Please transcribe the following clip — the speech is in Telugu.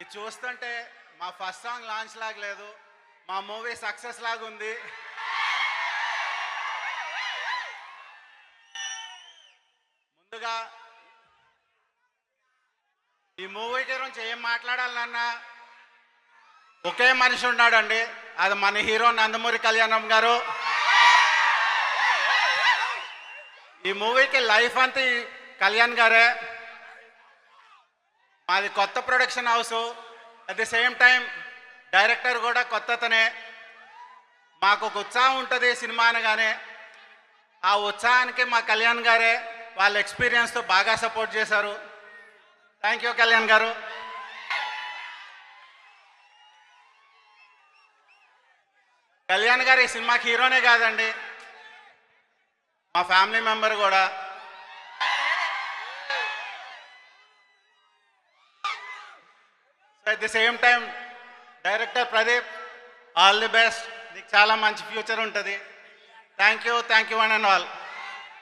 ఇది చూస్తుంటే మా ఫస్ట్ సాంగ్ లాంచ్ లాగా లేదు మా మూవీ సక్సెస్ లాగా ఉంది. ముందుగా ఈ మూవీ గురించి ఏం మాట్లాడాలన్నా ఒకే మనిషి ఉన్నాడండి అది మన హీరో నందమూరి కళ్యాణం గారు. ఈ మూవీకి లైఫ్ అంతా ఈ కళ్యాణ్ గారే. మాది కొత్త production house. At the same time director కూడా కొత్తతనే. మాకు ఒక ఉత్సాహం ఉంటుంది సినిమా అనగానే. ఆ ఉత్సాహానికి మా కళ్యాణ్ గారే వాళ్ళ ఎక్స్పీరియన్స్తో బాగా సపోర్ట్ చేశారు. థ్యాంక్ యూ కళ్యాణ్ గారు. కళ్యాణ్ గారు ఈ సినిమాకి హీరోనే కాదండి. మా ఫ్యామిలీ మెంబర్ కూడా. At the same time director Pradeep all the best నీకు చాలా మంచి ఫ్యూచర్ ఉంటుంది. Thank you thank you one and all